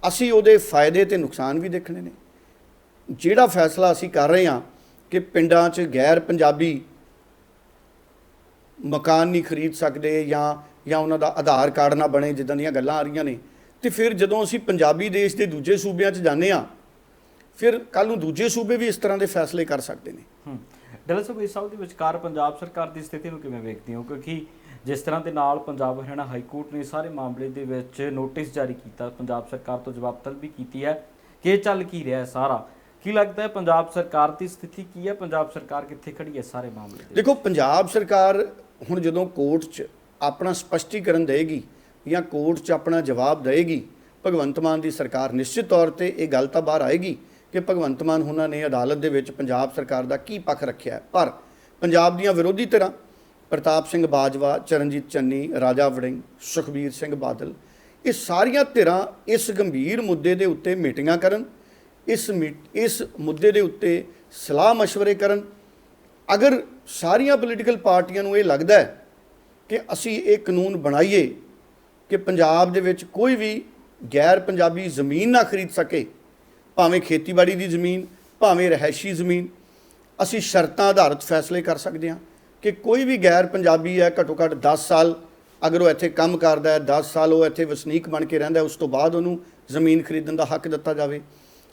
ਅਸੀਂ ਉਹਦੇ ਫਾਇਦੇ ਤੇ ਨੁਕਸਾਨ ਵੀ ਦੇਖਣੇ ਨੇ। ਜਿਹੜਾ ਫੈਸਲਾ ਅਸੀਂ ਕਰ ਰਹੇ ਹਾਂ ਕਿ ਪਿੰਡਾਂ 'ਚ ਗੈਰ ਪੰਜਾਬੀ ਮਕਾਨ ਨਹੀਂ ਖਰੀਦ ਸਕਦੇ ਜਾਂ ਜਾਂ ਉਹਨਾਂ ਦਾ ਆਧਾਰ ਕਾਰਡ ਨਾ ਬਣੇ ਜਿੱਦਾਂ ਦੀਆਂ ਗੱਲਾਂ ਆ ਰਹੀਆਂ ਨੇ। ਤੇ ਫਿਰ ਜਦੋਂ ਅਸੀਂ ਪੰਜਾਬੀ ਦੇਸ਼ ਦੇ ਦੂਜੇ ਸੂਬਿਆਂ 'ਚ ਜਾਂਦੇ ਆ ਫਿਰ ਕੱਲ ਨੂੰ ਦੂਜੇ ਸੂਬੇ ਵੀ ਇਸ ਤਰ੍ਹਾਂ ਦੇ ਫੈਸਲੇ ਕਰ ਸਕਦੇ ਨੇ। ਹੂੰ। ਡੱਲਰ ਸਾਹਿਬ ਇਸ ਸਾਲ ਦੀ ਵਿਚਕਾਰ ਪੰਜਾਬ ਸਰਕਾਰ ਦੀ ਸਥਿਤੀ ਨੂੰ ਕਿਵੇਂ ਵੇਖਦੇ ਹੋ? ਕਿਉਂਕਿ ਜਿਸ ਤਰ੍ਹਾਂ ਦੇ ਨਾਲ ਪੰਜਾਬ ਹਰਿਆਣਾ ਹਾਈ ਕੋਰਟ ਨੇ ਸਾਰੇ ਮਾਮਲੇ ਦੇ ਵਿੱਚ ਨੋਟਿਸ ਜਾਰੀ ਕੀਤਾ ਪੰਜਾਬ ਸਰਕਾਰ ਤੋਂ ਜਵਾਬ ਤਲਬੀ ਕੀਤੀ ਹੈ ਕਿ ਇਹ ਚੱਲ ਕੀ ਰਿਹਾ ਹੈ ਸਾਰਾ। ਕੀ ਲੱਗਦਾ ਹੈ ਪੰਜਾਬ ਸਰਕਾਰ ਦੀ ਸਥਿਤੀ ਕੀ ਹੈ? ਪੰਜਾਬ ਸਰਕਾਰ ਕਿੱਥੇ ਖੜੀ ਹੈ ਸਾਰੇ ਮਾਮਲੇ ਦੇ ਦੇਖੋ ਪੰਜਾਬ ਸਰਕਾਰ ਹੁਣ ਜਦੋਂ ਕੋਰਟ 'ਚ ਆਪਣਾ ਸਪਸ਼ਟੀਕਰਨ ਦੇਗੀ ਜਾਂ ਕੋਰਟ 'ਚ ਆਪਣਾ ਜਵਾਬ ਦੇਗੀ, ਭਗਵੰਤ ਮਾਨ ਦੀ ਸਰਕਾਰ ਨਿਸ਼ਚਿਤ ਤੌਰ ਤੇ ਇਹ ਗੱਲ ਤਾਂ ਬਾਹਰ ਆਏਗੀ ਕਿ ਭਗਵੰਤ ਮਾਨ ਉਹਨਾਂ ਨੇ ਅਦਾਲਤ ਦੇ ਵਿੱਚ ਪੰਜਾਬ ਸਰਕਾਰ ਦਾ ਕੀ ਪੱਖ ਰੱਖਿਆ ਪਰ ਪੰਜਾਬ ਦੀਆਂ ਵਿਰੋਧੀ ਧਿਰਾਂ ਪ੍ਰਤਾਪ ਸਿੰਘ ਬਾਜਵਾ, ਚਰਨਜੀਤ ਚੰਨੀ, ਰਾਜਾ ਵੜਿੰਗ, ਸੁਖਬੀਰ ਸਿੰਘ ਬਾਦਲ, ਇਹ ਸਾਰੀਆਂ ਧਿਰਾਂ ਇਸ ਗੰਭੀਰ ਮੁੱਦੇ ਦੇ ਉੱਤੇ ਮੀਟਿੰਗਾਂ ਕਰਨ, ਇਸ ਮੀਟ- ਇਸ ਮੁੱਦੇ ਦੇ ਉੱਤੇ ਸਲਾਹ مشਵਰੇ ਕਰਨ। ਅਗਰ ਸਾਰੀਆਂ ਪੋਲੀਟੀਕਲ ਪਾਰਟੀਆਂ ਨੂੰ ਇਹ ਲੱਗਦਾ ਹੈ ਕਿ ਅਸੀਂ ਇਹ ਕਾਨੂੰਨ ਬਣਾਈਏ ਕਿ ਪੰਜਾਬ ਦੇ ਵਿੱਚ ਕੋਈ ਵੀ ਗੈਰ ਪੰਜਾਬੀ ਜ਼ਮੀਨ ਨਾ ਖਰੀਦ ਸਕੇ, ਭਾਵੇਂ ਖੇਤੀਬਾੜੀ ਦੀ ਜ਼ਮੀਨ, ਭਾਵੇਂ ਰਹਿائشੀ ਜ਼ਮੀਨ, ਅਸੀਂ ਸ਼ਰਤਾਂ ਆਧਾਰਿਤ ਫੈਸਲੇ ਕਰ ਸਕਦੇ ਹਾਂ ਕਿ ਕੋਈ ਵੀ ਗੈਰ ਪੰਜਾਬੀ ਹੈ, ਘੱਟੋ ਘੱਟ 10 ਸਾਲ, ਅਗਰ ਉਹ ਇੱਥੇ ਕੰਮ ਕਰਦਾ ਹੈ 10 ਸਾਲ ਉਹ ਇੱਥੇ ਵਸਨੀਕ ਬਣ ਕੇ ਰਹਿੰਦਾ ਉਸ ਤੋਂ ਬਾਅਦ ਉਹਨੂੰ ਜ਼ਮੀਨ ਖਰੀਦਣ ਦਾ ਹੱਕ ਦਿੱਤਾ ਜਾਵੇ।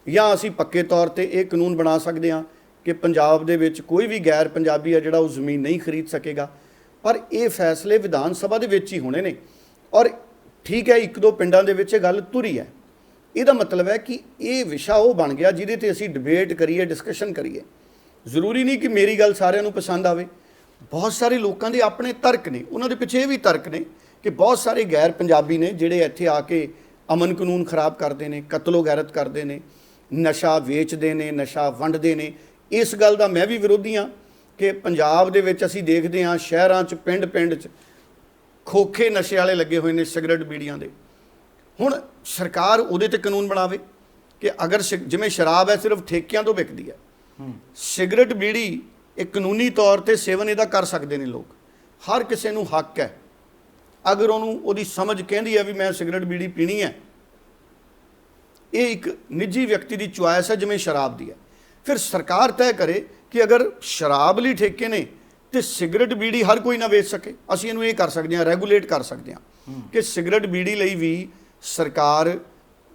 ਜਾਂ ਅਸੀਂ ਪੱਕੇ ਤੌਰ ਤੇ ਇਹ ਕਾਨੂੰਨ ਬਣਾ ਸਕਦੇ ਹਾਂ ਕਿ ਪੰਜਾਬ ਦੇ ਵਿੱਚ ਕੋਈ ਵੀ ਗੈਰ ਪੰਜਾਬੀ ਹੈ ਜਿਹੜਾ ਉਹ ਜ਼ਮੀਨ ਨਹੀਂ ਖਰੀਦ ਸਕੇਗਾ। ਪਰ ਇਹ ਫੈਸਲੇ ਵਿਧਾਨ ਸਭਾ ਦੇ ਵਿੱਚ ਹੀ ਹੋਣੇ ਨੇ। ਔਰ ਠੀਕ ਹੈ, ਇੱਕ ਦੋ ਪਿੰਡਾਂ ਦੇ ਵਿੱਚ ਇਹ ਗੱਲ ਤੁਰੀ ਹੈ। ਇਹਦਾ ਮਤਲਬ ਹੈ ਕਿ ਇਹ ਵਿਸ਼ਾ ਉਹ ਬਣ ਗਿਆ ਜਿਹਦੇ ਤੇ ਅਸੀਂ ਡਿਬੇਟ ਕਰੀਏ ਡਿਸਕਸ਼ਨ ਕਰੀਏ। ਜ਼ਰੂਰੀ ਨਹੀਂ ਕਿ ਮੇਰੀ ਗੱਲ ਸਾਰਿਆਂ ਨੂੰ ਪਸੰਦ ਆਵੇ। ਬਹੁਤ ਸਾਰੇ ਲੋਕਾਂ ਦੇ ਆਪਣੇ ਤਰਕ ਨੇ। ਉਹਨਾਂ ਦੇ ਪਿੱਛੇ ਇਹ ਵੀ ਤਰਕ ਨੇ ਕਿ ਬਹੁਤ ਸਾਰੇ ਗੈਰ ਪੰਜਾਬੀ ਨੇ ਜਿਹੜੇ ਇੱਥੇ ਆ ਕੇ ਅਮਨ ਕਾਨੂੰਨ ਖਰਾਬ ਕਰਦੇ ਨੇ, ਕਤਲੋ ਗੈਰਤ ਕਰਦੇ ਨੇ, ਨਸ਼ਾ ਵੇਚਦੇ ਨੇ, ਨਸ਼ਾ ਵੰਡਦੇ ਨੇ। ਇਸ ਗੱਲ ਦਾ ਮੈਂ ਵੀ ਵਿਰੋਧੀ ਹਾਂ। ਕਿ ਪੰਜਾਬ ਦੇ ਵਿੱਚ ਅਸੀਂ ਦੇਖਦੇ ਹਾਂ ਸ਼ਹਿਰਾਂ 'ਚ ਪਿੰਡ-ਪਿੰਡ 'ਚ ਖੋਖੇ ਨਸ਼ੇ ਵਾਲੇ ਲੱਗੇ ਹੋਏ ਨੇ ਸਿਗਰਟ ਬੀੜੀਆਂ ਦੇ। ਹੁਣ ਸਰਕਾਰ ਉਹਦੇ ਤੇ ਕਾਨੂੰਨ ਬਣਾਵੇ ਕਿ ਅਗਰ ਜਿਵੇਂ ਸ਼ਰਾਬ ਹੈ ਸਿਰਫ ਠੇਕਿਆਂ ਤੋਂ ਵਿਕਦੀ ਹੈ। ਹੂੰ। ਸਿਗਰਟ ਬੀੜੀ ਇਹ ਕਾਨੂੰਨੀ ਤੌਰ ਤੇ ਸੇਵਨ ਇਹਦਾ ਕਰ ਸਕਦੇ ਨੇ ਲੋਕ। ਹਰ ਕਿਸੇ ਨੂੰ ਹੱਕ ਹੈ। ਅਗਰ ਉਹਨੂੰ ਉਹਦੀ ਸਮਝ ਕਹਿੰਦੀ ਹੈ ਵੀ ਮੈਂ ਸਿਗਰਟ ਬੀੜੀ ਪੀਣੀ ਹੈ ਇਹ ਇੱਕ ਨਿੱਜੀ ਵਿਅਕਤੀ ਦੀ ਚੁਆਇਸ ਹੈ ਜਿਵੇਂ ਸ਼ਰਾਬ ਦੀ ਹੈ। ਫਿਰ ਸਰਕਾਰ ਤੈਅ ਕਰੇ ਕਿ ਅਗਰ ਸ਼ਰਾਬ ਲਈ ਠੇਕੇ ਨੇ ਤੇ ਸਿਗਰਟ ਬੀੜੀ ਹਰ ਕੋਈ ਨਾ ਵੇਚ ਸਕੇ, ਅਸੀਂ ਇਹਨੂੰ ਇਹ ਕਰ ਸਕਦੇ ਹਾਂ, ਰੈਗੂਲੇਟ ਕਰ ਸਕਦੇ ਹਾਂ ਕਿ ਸਿਗਰਟ ਬੀੜੀ ਲਈ ਵੀ ਸਰਕਾਰ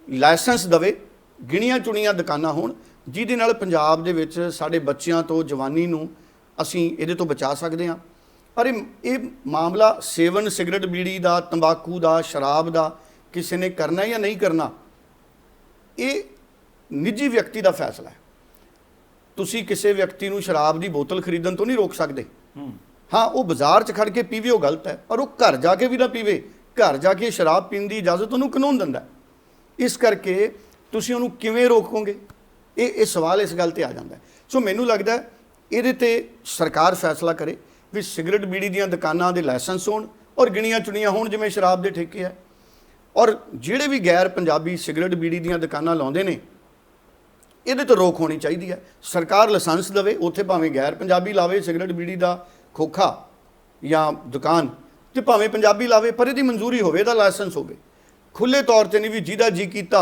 ਲਾਇਸੈਂਸ ਦਵੇ, ਗਿਣੀਆਂ ਚੁਣੀਆਂ ਦੁਕਾਨਾਂ ਹੋਣ, ਜਿਹਦੇ ਨਾਲ ਪੰਜਾਬ ਦੇ ਵਿੱਚ ਸਾਡੇ ਬੱਚਿਆਂ ਤੋਂ ਜਵਾਨੀ ਨੂੰ ਅਸੀਂ ਇਹਦੇ ਤੋਂ ਬਚਾ ਸਕਦੇ ਹਾਂ। ਪਰ ਇਹ ਇਹ ਮਾਮਲਾ ਸੇਵਨ ਸਿਗਰਟ ਬੀੜੀ ਦਾ, ਤੰਬਾਕੂ ਦਾ, ਸ਼ਰਾਬ ਦਾ, ਕਿਸੇ ਨੇ ਕਰਨਾ ਜਾਂ ਨਹੀਂ ਕਰਨਾ, ਇਹ ਨਿੱਜੀ ਵਿਅਕਤੀ ਦਾ ਫੈਸਲਾ ਹੈ। ਤੁਸੀਂ ਕਿਸੇ ਵਿਅਕਤੀ ਨੂੰ ਸ਼ਰਾਬ ਦੀ ਬੋਤਲ ਖਰੀਦਣ ਤੋਂ ਨਹੀਂ ਰੋਕ ਸਕਦੇ। ਹੂੰ। ਉਹ ਬਾਜ਼ਾਰ 'ਚ ਖੜ ਕੇ ਪੀਵੇ ਉਹ ਗਲਤ ਹੈ। ਪਰ ਉਹ ਘਰ ਜਾ ਕੇ ਵੀ ਨਾ ਪੀਵੇ। ਘਰ ਜਾ ਕੇ ਸ਼ਰਾਬ ਪੀਣ ਦੀ ਇਜਾਜ਼ਤ ਉਹਨੂੰ ਕਾਨੂੰਨ ਦਿੰਦਾ। ਇਸ ਕਰਕੇ ਤੁਸੀਂ ਉਹਨੂੰ ਕਿਵੇਂ ਰੋਕੋਗੇ? ਇਹ ਇਹ ਸਵਾਲ ਇਸ ਗੱਲ ਤੇ ਆ ਜਾਂਦਾ। ਸੋ ਮੈਨੂੰ ਲੱਗਦਾ ਇਹਦੇ ਤੇ ਸਰਕਾਰ ਫੈਸਲਾ ਕਰੇ ਵੀ ਸਿਗਰਟ ਬੀੜੀ ਦੀਆਂ ਦੁਕਾਨਾਂ ਦੇ ਲਾਇਸੈਂਸ ਹੋਣ ਔਰ ਗਿਣੀਆਂ ਚੁਣੀਆਂ ਹੋਣ ਜਿਵੇਂ ਸ਼ਰਾਬ ਦੇ ਠੇਕੇ ਹੈ। ਔਰ ਜਿਹੜੇ ਵੀ ਗੈਰ ਪੰਜਾਬੀ ਸਿਗਰਟ ਬੀੜੀ ਦੀਆਂ ਦੁਕਾਨਾਂ ਲਾਉਂਦੇ ਨੇ ਇਹਦੇ ਤੇ ਰੋਕ ਹੋਣੀ ਚਾਹੀਦੀ ਹੈ। ਸਰਕਾਰ ਲਾਇਸੈਂਸ ਦੇਵੇ ਉੱਥੇ ਭਾਵੇਂ ਗੈਰ ਪੰਜਾਬੀ ਲਾਵੇ ਸਿਗਰਟ ਬੀੜੀ ਦਾ ਖੋਖਾ ਜਾਂ ਦੁਕਾਨ ਤੇ ਭਾਵੇਂ ਪੰਜਾਬੀ ਲਾਵੇ ਪਰ ਇਹਦੀ ਮਨਜ਼ੂਰੀ ਹੋਵੇ ਇਹਦਾ ਲਾਇਸੈਂਸ ਹੋਵੇ। ਖੁੱਲੇ ਤੌਰ ਤੇ ਨਹੀਂ ਵੀ ਜਿਹਦਾ ਜੀ ਕੀਤਾ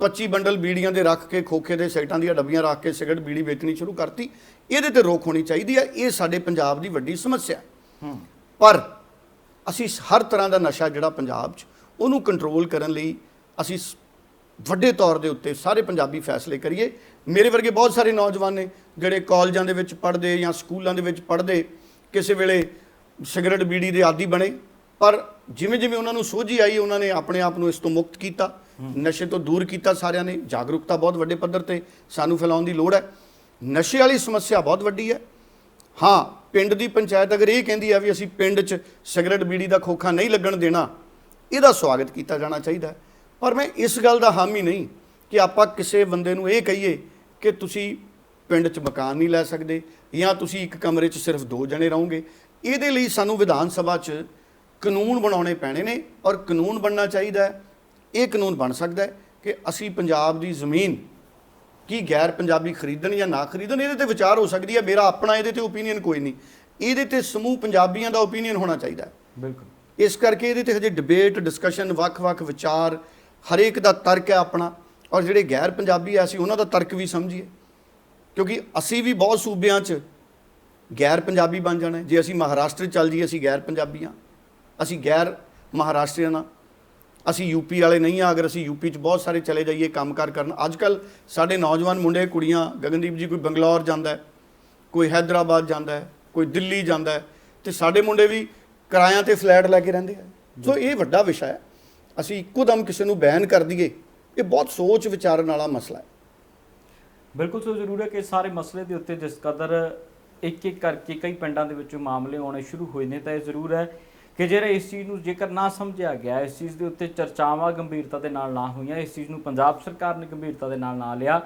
25 ਬੰਡਲ ਬੀੜੀਆਂ ਦੇ ਰੱਖ ਕੇ ਖੋਖੇ ਦੇ ਸੈਟਾਂ ਦੀਆਂ ਡੱਬੀਆਂ ਰੱਖ ਕੇ ਸਿਗਰਟ ਬੀੜੀ ਵੇਚਣੀ ਸ਼ੁਰੂ ਕਰਤੀ ਇਹਦੇ ਤੇ ਰੋਕ ਹੋਣੀ ਚਾਹੀਦੀ ਹੈ। ਇਹ ਸਾਡੇ ਪੰਜਾਬ ਦੀ ਵੱਡੀ ਸਮੱਸਿਆ ਪਰ ਅਸੀਂ ਹਰ ਤਰ੍ਹਾਂ ਦਾ ਨਸ਼ਾ ਜਿਹੜਾ ਪੰਜਾਬ 'ਚ ਉਹਨੂੰ ਕੰਟਰੋਲ ਕਰਨ ਲਈ ਅਸੀਂ ਵੱਡੇ ਤੌਰ ਦੇ ਉੱਤੇ ਸਾਰੇ ਪੰਜਾਬੀ ਫੈਸਲੇ ਕਰੀਏ। ਮੇਰੇ ਵਰਗੇ ਬਹੁਤ ਸਾਰੇ ਨੌਜਵਾਨ ਨੇ, ਜਿਹੜੇ ਕਾਲਜਾਂ ਦੇ ਵਿੱਚ ਪੜ੍ਹਦੇ ਜਾਂ ਸਕੂਲਾਂ ਦੇ ਵਿੱਚ ਪੜ੍ਹਦੇ, ਕਿਸੇ ਵੇਲੇ ਸਿਗਰਟ ਬੀੜੀ ਦੇ ਆਦੀ ਬਣੇ। ਪਰ ਜਿਵੇਂ ਜਿਵੇਂ ਉਹਨਾਂ ਨੂੰ ਸੋਝੀ ਆਈ, ਉਹਨਾਂ ਨੇ ਆਪਣੇ ਆਪ ਨੂੰ ਇਸ ਤੋਂ ਮੁਕਤ ਕੀਤਾ। ਨਸ਼ੇ ਤੋਂ ਦੂਰ ਕੀਤਾ ਸਾਰਿਆਂ ਨੇ। ਜਾਗਰੂਕਤਾ ਬਹੁਤ ਵੱਡੇ ਪੱਧਰ ਤੇ ਸਾਨੂੰ ਫੈਲਾਉਣ ਦੀ ਲੋੜ ਹੈ। ਨਸ਼ੇ ਵਾਲੀ ਸਮੱਸਿਆ ਬਹੁਤ ਵੱਡੀ ਹੈ। ਹਾਂ, ਪਿੰਡ ਦੀ ਪੰਚਾਇਤ ਅਗਰ ਇਹ ਕਹਿੰਦੀ ਆ ਵੀ ਅਸੀਂ ਪਿੰਡ 'ਚ ਸਿਗਰਟ ਬੀੜੀ ਦਾ ਖੋਖਾ ਨਹੀਂ ਲੱਗਣ ਦੇਣਾ, ਇਹਦਾ ਸਵਾਗਤ ਕੀਤਾ ਜਾਣਾ ਚਾਹੀਦਾ ਹੈ। ਪਰ ਮੈਂ ਇਸ ਗੱਲ ਦਾ ਹਾਮੀ ਨਹੀਂ ਕਿ ਆਪਾਂ ਕਿਸੇ ਬੰਦੇ ਨੂੰ ਇਹ ਕਹੀਏ ਕਿ ਤੁਸੀਂ ਪਿੰਡ 'ਚ ਮਕਾਨ ਨਹੀਂ ਲੈ ਸਕਦੇ ਜਾਂ ਤੁਸੀਂ ਇੱਕ ਕਮਰੇ 'ਚ ਸਿਰਫ ਦੋ ਜਣੇ ਰਹੋਗੇ। ਇਹਦੇ ਲਈ ਸਾਨੂੰ ਵਿਧਾਨ ਸਭਾ 'ਚ ਕਾਨੂੰਨ ਬਣਾਉਣੇ ਪੈਣੇ ਨੇ ਔਰ ਕਾਨੂੰਨ ਬਣਨਾ ਚਾਹੀਦਾ ਹੈ। ਇਹ ਕਾਨੂੰਨ ਬਣ ਸਕਦਾ ਹੈ ਕਿ ਅਸੀਂ ਪੰਜਾਬ ਦੀ ਜ਼ਮੀਨ ਕੀ ਗੈਰ ਪੰਜਾਬੀ ਖਰੀਦਣ ਜਾਂ ਨਾ ਖਰੀਦਣ ਇਹਦੇ ਤੇ ਵਿਚਾਰ ਹੋ ਸਕਦੀ ਹੈ। ਮੇਰਾ ਆਪਣਾ ਇਹਦੇ ਤੇ ਓਪੀਨੀਅਨ ਕੋਈ ਨਹੀਂ। ਇਹਦੇ ਤੇ ਸਮੂਹ ਪੰਜਾਬੀਆਂ ਦਾ ਓਪੀਨੀਅਨ ਹੋਣਾ ਚਾਹੀਦਾ ਹੈ। ਬਿਲਕੁਲ। ਇਸ ਕਰਕੇ ਇਹਦੇ ਤੇ ਹਜੇ ਡਿਬੇਟ ਡਿਸਕਸ਼ਨ ਵੱਖ-ਵੱਖ ਵਿਚਾਰ ਹਰੇਕ ਦਾ ਤਰਕ ਹੈ ਆਪਣਾ ਔਰ ਜਿਹੜੇ ਗੈਰ ਪੰਜਾਬੀ ਆ, ਅਸੀਂ ਉਹਨਾਂ ਦਾ ਤਰਕ ਵੀ ਸਮਝੀਏ। ਕਿਉਂਕਿ ਅਸੀਂ ਵੀ ਬਹੁਤ ਸੂਬਿਆਂ 'ਚ ਗੈਰ ਪੰਜਾਬੀ ਬਣ ਜਾਣਾ ਜੇ ਅਸੀਂ ਮਹਾਰਾਸ਼ਟਰ ਚੱਲ ਜੀ ਅਸੀਂ ਗੈਰ ਪੰਜਾਬੀ ਪੰਜਾਬੀਆਂ ਅਸੀਂ ਗੈਰ ਮਹਾਰਾਸ਼ਟਰੀਅਨ ਆ ਅਸੀਂ ਯੂਪੀ ਵਾਲੇ ਨਹੀਂ ਆ ਅਗਰ ਅਸੀਂ ਯੂਪੀ 'ਚ ਬਹੁਤ ਸਾਰੇ ਚਲੇ ਜਾਈਏ ਕੰਮਕਾਰ ਕਰਨ ਅੱਜ ਕੱਲ ਸਾਡੇ ਨੌਜਵਾਨ ਮੁੰਡੇ, ਕੁੜੀਆਂ, ਗਗਨਦੀਪ ਜੀ ਕੋਈ ਬੰਗਲੌਰ ਜਾਂਦਾ ਹੈ, ਕੋਈ ਹੈਦਰਾਬਾਦ ਜਾਂਦਾ ਹੈ, ਕੋਈ ਦਿੱਲੀ ਜਾਂਦਾ ਹੈ, ਤੇ ਸਾਡੇ ਮੁੰਡੇ ਵੀ ਕਿਰਾਇਆਂ ਤੇ ਫਲੈਟ ਲੈ ਕੇ ਰਹਿੰਦੇ ਆ। ਸੋ ਇਹ ਵੱਡਾ ਵਿਸ਼ਾ ਹੈ। ਅਸੀਂ ਇੱਕੋ ਦਮ ਕਿਸੇ ਨੂੰ ਬੈਨ ਕਰ ਦਈਏ, ਇਹ ਬਹੁਤ ਸੋਚ ਵਿਚਾਰਨ ਵਾਲਾ ਮਸਲਾ ਹੈ। ਬਿਲਕੁਲ ਸੋ ਜ਼ਰੂਰ ਹੈ ਕਿ ਸਾਰੇ ਮਸਲੇ ਦੇ ਉੱਤੇ ਜਿਸ ਕਦਰ ਇੱਕ ਇੱਕ ਕਰਕੇ ਕਈ ਪਿੰਡਾਂ ਦੇ ਵਿੱਚੋਂ ਮਾਮਲੇ ਆਉਣੇ ਸ਼ੁਰੂ ਹੋਏ ਨੇ, ਤਾਂ ਇਹ ਜ਼ਰੂਰ ਹੈ ਕਿ ਜਿਹੜਾ ਇਸ ਚੀਜ਼ ਨੂੰ ਜੇਕਰ ਨਾ ਸਮਝਿਆ ਗਿਆ, ਇਸ ਚੀਜ਼ ਦੇ ਉੱਤੇ ਚਰਚਾਵਾਂ ਗੰਭੀਰਤਾ ਦੇ ਨਾਲ ਨਾ ਹੋਈਆਂ, ਇਸ ਚੀਜ਼ ਨੂੰ ਪੰਜਾਬ ਸਰਕਾਰ ਨੇ ਗੰਭੀਰਤਾ ਦੇ ਨਾਲ ਨਾ ਲਿਆ,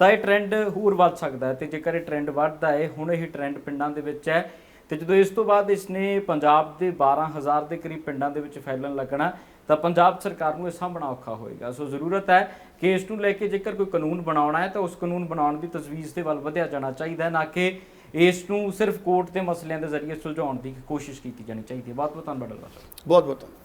ਤਾਂ ਇਹ ਟ੍ਰੈਂਡ ਹੋਰ ਵੱਧ ਸਕਦਾ ਹੈ ਤੇ ਜੇਕਰ ਇਹ ਟ੍ਰੈਂਡ ਵੱਧਦਾ ਹੈ, ਹੁਣ ਇਹ ਟ੍ਰੈਂਡ ਪਿੰਡਾਂ ਦੇ ਵਿੱਚ ਹੈ ਤੇ ਜਦੋਂ ਇਸ ਤੋਂ ਬਾਅਦ ਇਸ ਨੇ ਪੰਜਾਬ ਦੇ 12000 ਦੇ ਕਰੀਬ ਪਿੰਡਾਂ ਦੇ ਵਿੱਚ ਫੈਲਣ ਲੱਗਣਾ ਤਾਂ ਪੰਜਾਬ ਸਰਕਾਰ ਨੂੰ ਇਹ ਸਾਂਭਣਾ ਔਖਾ ਹੋਏਗਾ। ਸੋ ਜ਼ਰੂਰਤ ਹੈ ਕਿ ਇਸ ਨੂੰ ਲੈ ਕੇ ਜੇਕਰ ਕੋਈ ਕਾਨੂੰਨ ਬਣਾਉਣਾ ਹੈ ਤਾਂ ਉਸ ਕਾਨੂੰਨ ਬਣਾਉਣ ਦੀ ਤਜਵੀਜ਼ ਦੇ ਵੱਲ ਵਧਿਆ ਜਾਣਾ ਚਾਹੀਦਾ ਹੈ, ਨਾ ਕਿ ਇਸ ਨੂੰ ਸਿਰਫ ਕੋਰਟ ਦੇ ਮਸਲਿਆਂ ਦੇ ਜ਼ਰੀਏ ਸੁਲਝਾਉਣ ਦੀ ਕੋਸ਼ਿਸ਼ ਕੀਤੀ ਜਾਣੀ ਚਾਹੀਦੀ ਹੈ। ਬਹੁਤ ਬਹੁਤ ਧੰਨਵਾਦ ਬਹੁਤ ਬਹੁਤ ਧੰਨਵਾਦ।